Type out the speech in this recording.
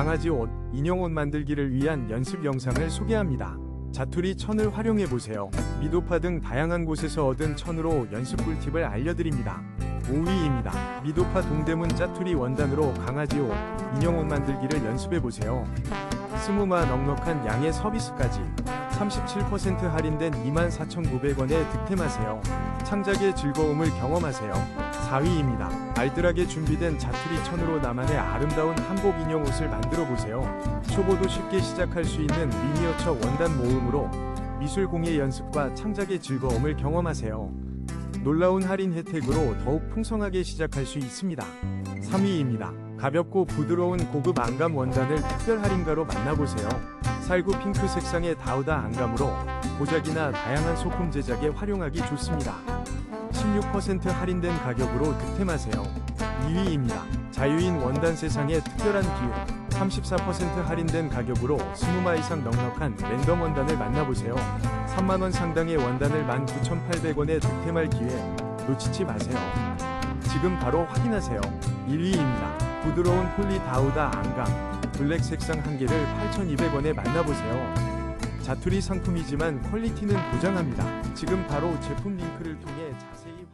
강아지 옷, 인형 옷 만들기를 위한 연습 영상을 소개합니다. 자투리 천을 활용해 보세요. 미도파 등 다양한 곳에서 얻은 천으로 연습 꿀팁을 알려드립니다. 5위입니다. 미도파 동대문 짜투리 원단으로 강아지 옷, 인형 옷 만들기를 연습해 보세요. 스무마 넉넉한 양의 서비스까지 37% 할인된 24,900원에 득템하세요. 창작의 즐거움을 경험하세요. 4위입니다. 알뜰하게 준비된 자투리 천으로 나만의 아름다운 한복 인형 옷을 만들어 보세요. 초보도 쉽게 시작할 수 있는 미니어처 원단 모음으로 미술 공예 연습과 창작의 즐거움을 경험하세요. 놀라운 할인 혜택으로 더욱 풍성하게 시작할 수 있습니다. 3위입니다. 가볍고 부드러운 고급 안감 원단을 특별 할인가로 만나보세요. 살구 핑크 색상의 다우다 안감으로 보자기나 다양한 소품 제작에 활용하기 좋습니다. 16% 할인된 가격으로 득템하세요. 2위입니다. 자유인 원단 세상의 특별한 기회. 34% 할인된 가격으로 20마 이상 넉넉한 랜덤 원단을 만나보세요. 3만원 상당의 원단을 19,800원에 득템할 기회 놓치지 마세요. 지금 바로 확인하세요. 1위입니다. 부드러운 폴리 다우다 안감 블랙 색상 한 개를 8,200원에 만나보세요. 자투리 상품이지만 퀄리티는 보장합니다. 지금 바로 제품 링크를 통해 자세히